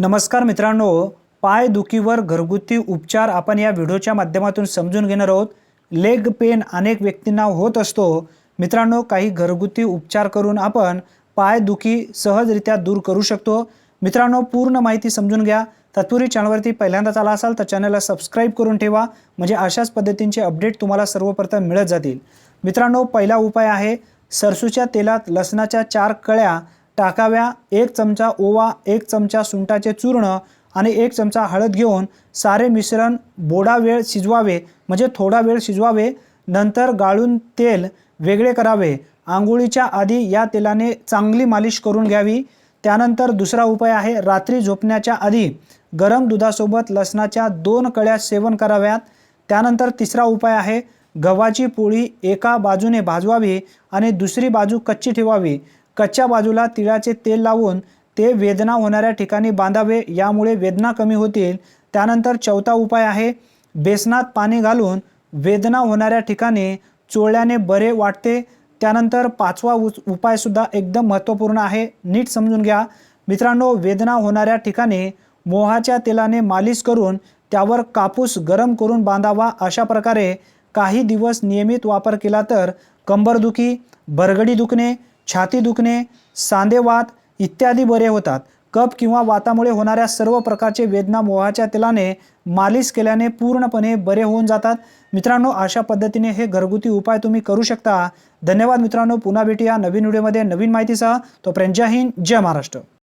नमस्कार मित्रांनो पायदुखीवर घरगुती उपचार आपण या व्हिडिओच्या माध्यमातून समजून घेणार आहोत. लेग पेन अनेक व्यक्तींना होत असतो. मित्रांनो काही घरगुती उपचार करून आपण पायदुखी सहजरित्या दूर करू शकतो. मित्रांनो पूर्ण माहिती समजून घ्या. तत्पूर्वी चॅनलवरती पहिल्यांदाच आला असाल तर चॅनलला सबस्क्राईब करून ठेवा. म्हणजे अशाच पद्धतींचे अपडेट तुम्हाला सर्वप्रथम मिळत जातील. मित्रांनो पहिला उपाय आहे सरसूच्या तेलात लसणाच्या चार कळ्या टाकाव्या. एक चमचा ओवा एक चमचा सुंटाचे चूर्ण आणि एक चमचा हळद घेऊन सारे मिश्रण बोडा वेळ शिजवावे. म्हणजे थोडा वेळ शिजवावे. नंतर गाळून तेल वेगळे करावे. आंघोळीच्या आधी या तेलाने चांगली मालिश करून घ्यावी. त्यानंतर दुसरा उपाय आहे रात्री झोपण्याच्या आधी गरम दुधासोबत लसणाच्या दोन कळ्या सेवन कराव्यात. त्यानंतर तिसरा उपाय आहे गव्हाची पोळी एका बाजूने भाजवावी आणि दुसरी बाजू कच्ची ठेवावी. कच्च्या बाजूला तिळाचे तेल लावून ते वेदना होणाऱ्या ठिकाणी बांधावे यामुळे वेदना कमी होतील. त्यानंतर चौथा उपाय आहे बेसनात पाणी घालून वेदना होणाऱ्या ठिकाणी चोळल्याने बरे वाटते. त्यानंतर पाचवा उ उपायसुद्धा एकदम महत्त्वपूर्ण आहे. नीट समजून घ्या. मित्रांनो वेदना होणाऱ्या ठिकाणी मोहाच्या तेलाने मालिश करून त्यावर कापूस गरम करून बांधावा अशा प्रकारे. काही दिवस नियमित वापर केला तर कंबरदुखी बरगडी दुखणे छाती दुखणे सांधेवात इत्यादी बरे होतात. कप किंवा वातामुळे होणाऱ्या सर्व प्रकारचे वेदना मोहाच्या तेलाने मालिश केल्याने पूर्णपणे बरे होऊन जातात. मित्रांनो अशा पद्धतीने हे घरगुती उपाय तुम्ही करू शकता. धन्यवाद मित्रांनो पुन्हा भेटूया नवीन व्हिडिओमध्ये नवीन माहितीसह. तोपर्यंत जय हिंद जय महाराष्ट्र.